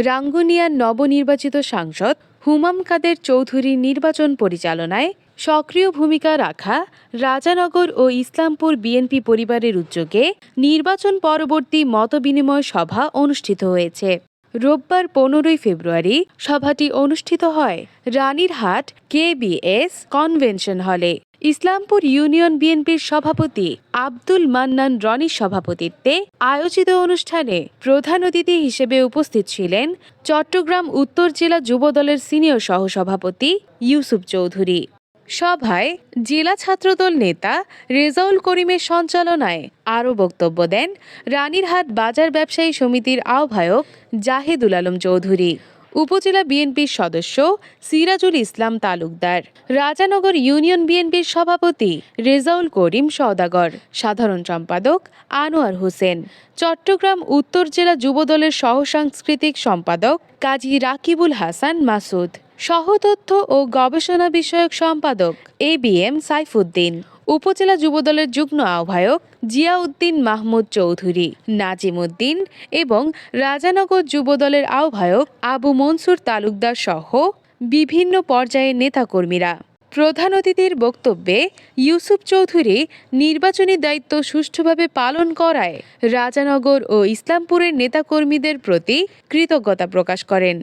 রাঙ্গুনিয়ার নবনির্বাচিত সাংসদ হুমাম কাদের চৌধুরীর নির্বাচন পরিচালনায় সক্রিয় ভূমিকা রাখা রাজানগর ও ইসলামপুর বিএনপি পরিবারের উদ্যোগে নির্বাচন পরবর্তী মতবিনিময় সভা অনুষ্ঠিত হয়েছে। রোববার পনেরোই ফেব্রুয়ারি সভাটি অনুষ্ঠিত হয়। রানীরহাট কেবিএস কনভেনশন হলে ইসলামপুর ইউনিয়ন বিএনপির সভাপতি আব্দুল মান্নান রনির সভাপতিত্বে আয়োজিত অনুষ্ঠানে প্রধান অতিথি হিসেবে উপস্থিত ছিলেন চট্টগ্রাম উত্তর জেলা যুবদলের সিনিয়র সহসভাপতি ইউসুফ চৌধুরী। সভায় জেলা ছাত্রদল নেতা রেজাউল করিমের সঞ্চালনায় আরও বক্তব্য দেন রানীরহাট বাজার ব্যবসায়ী সমিতির আহ্বায়ক জাহিদুল আলম চৌধুরী। উপজেলা বিএনপির সদস্য সিরাজুল ইসলাম তালুকদার। রাজানগর ইউনিয়ন বিএনপির সভাপতি রেজাউল করিম সওদাগর। সাধারণ সম্পাদক আনোয়ার হোসেন। চট্টগ্রাম উত্তর জেলা যুবদলের সহসাংস্কৃতিক সম্পাদক কাজী রাকিবুল হাসান মাসুদ। সহতথ্য ও গবেষণা বিষয়ক সম্পাদক এ বি এম সাইফুদ্দিন। উপজেলা যুবদলের যুগ্ম আহ্বায়ক জিয়াউদ্দিন মাহমুদ চৌধুরী নাজিম উদ্দিন এবং রাজানগর যুবদলের আহ্বায়ক আবু মনসুর তালুকদার সহ বিভিন্ন পর্যায়ের নেতাকর্মীরা। প্রধান অতিথির বক্তব্যে ইউসুফ চৌধুরী নির্বাচনী দায়িত্ব সুষ্ঠুভাবে পালন করায় রাজানগর ও ইসলামপুরের নেতাকর্মীদের প্রতি কৃতজ্ঞতা প্রকাশ করেন।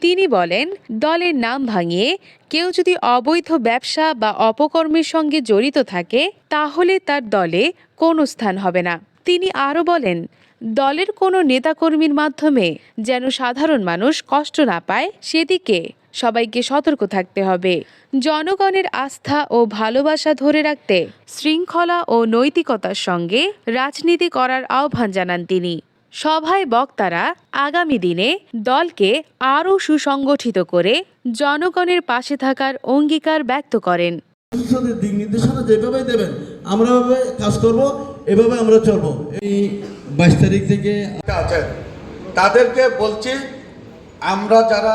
তিনি বলেন, দলের নাম ভাঙিয়ে কেউ যদি অবৈধ ব্যবসা বা অপকর্মের সঙ্গে জড়িত থাকে, তাহলে তার দলে কোনো স্থান হবে না। তিনি আরও বলেন, দলের কোনো নেতাকর্মীর মাধ্যমে যেন সাধারণ মানুষ কষ্ট না পায়, সেদিকে সবাইকে সতর্ক থাকতে হবে। জনগণের আস্থা ও ভালোবাসা ধরে রাখতে শৃঙ্খলা ও নৈতিকতার সঙ্গে রাজনীতি করার আহ্বান জানান তিনি। সভায় বক্তারা আগামী দিনে দলকে আরও সুসংগঠিত করে জনগণের পাশে থাকার অঙ্গীকার ব্যক্ত করেন। দিক নির্দেশনা যেভাবে দেবেন আমরা কাজ করব এভাবে আমরা চলব। এই বাইশ তারিখ থেকে তাদেরকে বলছি আমরা যারা